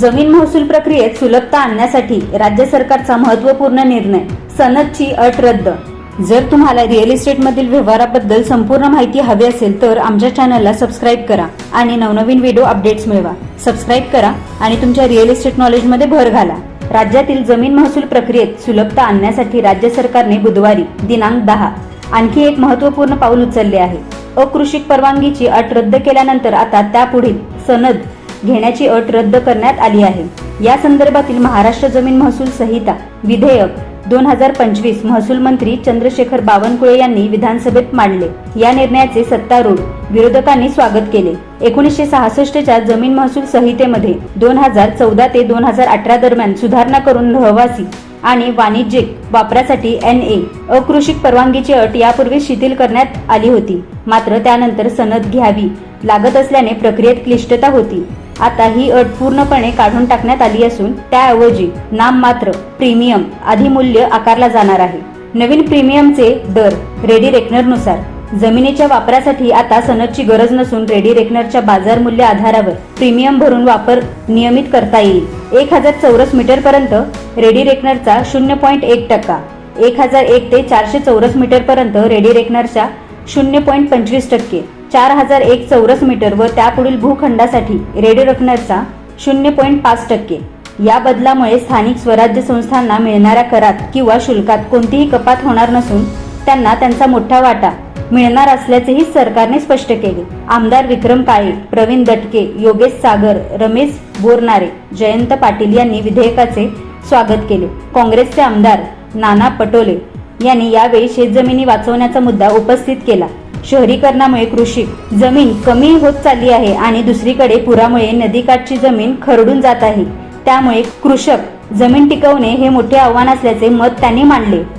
जमीन महसूल प्रक्रियेत सुलभता आणण्यासाठी राज्य सरकारचा महत्त्वपूर्ण निर्णय सनदची अट रद्द. जर तुम्हाला रिअल इस्टेटमधील व्यवहाराबद्दल संपूर्ण माहिती हवी असेल तर आमच्या चॅनलला सबस्क्राईब करा आणि नवनवीन व्हिडिओ अपडेट्स मिळवा. सबस्क्राईब करा आणि तुमच्या रिअल इस्टेट नॉलेजमध्ये भर घाला. राज्यातील जमीन महसूल प्रक्रियेत सुलभता आणण्यासाठी राज्य सरकारने बुधवारी दिनांक दहा आणखी एक महत्त्वपूर्ण पाऊल उचलले आहे. अकृषिक परवानगीची अट रद्द केल्यानंतर आता त्यापुढील सनद घेण्याची अट रद्द करण्यात आली आहे. या संदर्भातील महाराष्ट्र जमीन महसूल संहिता विधेयक दोन हजार पंचवीस महसूल मंत्री चंद्रशेखर बावनकुळे यांनी विधानसभेत मांडले. या निर्णयाचे सत्तारूढ विरोधकांनी स्वागत केले. एकोणीसशे सहासष्टच्या जमीन महसूल संहितेमध्ये दोन हजार चौदा ते दोन हजार अठरा दरम्यान सुधारणा करून रहवासी आणि वाणिज्यिक वापरासाठी एन ए अकृषिक परवानगीची अट यापूर्वी शिथिल करण्यात आली होती. मात्र त्यानंतर सनद घ्यावी लागत असल्याने प्रक्रियेत क्लिष्टता होती. आता ही अट पूर्णपणे काढून टाकण्यात आली असून त्याऐवजी नाममात्र प्रीमियम अधिमूल्य आकारला जाणार आहे. नवीन प्रीमियमचे दर रेडी रेकनरनुसार. जमिनीच्या वापरासाठी आता सनदची गरज नसून रेडी रेकनरच्या बाजार मूल्य आधारावर प्रीमियम भरून वापर नियमित करता येईल. एक हजार चौरस मीटर पर्यंत रेडी रेकनरचा शून्य पॉईंट एक टक्का. एक हजार एक ते चारशे चौरस मीटर पर्यंत रेडी रेकनरच्या शून्य पॉईंट पंचवीस टक्के. चार हजार एक चौरस मीटर व त्यापुढील भूखंडासाठी रेडिओ रकनरचा शून्य पॉईंट पाच टक्के. या बदलामुळे स्थानिक स्वराज्य संस्थांना मिळणाऱ्या करात किंवा शुल्कात कोणतीही कपात होणार नसून त्यांना त्यांचा मोठा वाटा मिळणार असल्याचेही सरकारने स्पष्ट केले. आमदार विक्रम काळे प्रवीण दटके योगेश सागर रमेश बोरनारे जयंत पाटील यांनी विधेयकाचे स्वागत केले. काँग्रेसचे आमदार नाना पटोले यांनी यावेळी शेतजमिनी वाचवण्याचा मुद्दा उपस्थित केला. शहरीकरणामुळे कृषी जमीन कमी होत चालली आहे आणि दुसरीकडे पुरामुळे नदीकाठची जमीन खरडून जात आहे. त्यामुळे कृषक जमीन टिकवणे हे मोठे आव्हान असल्याचे मत त्यांनी मांडले.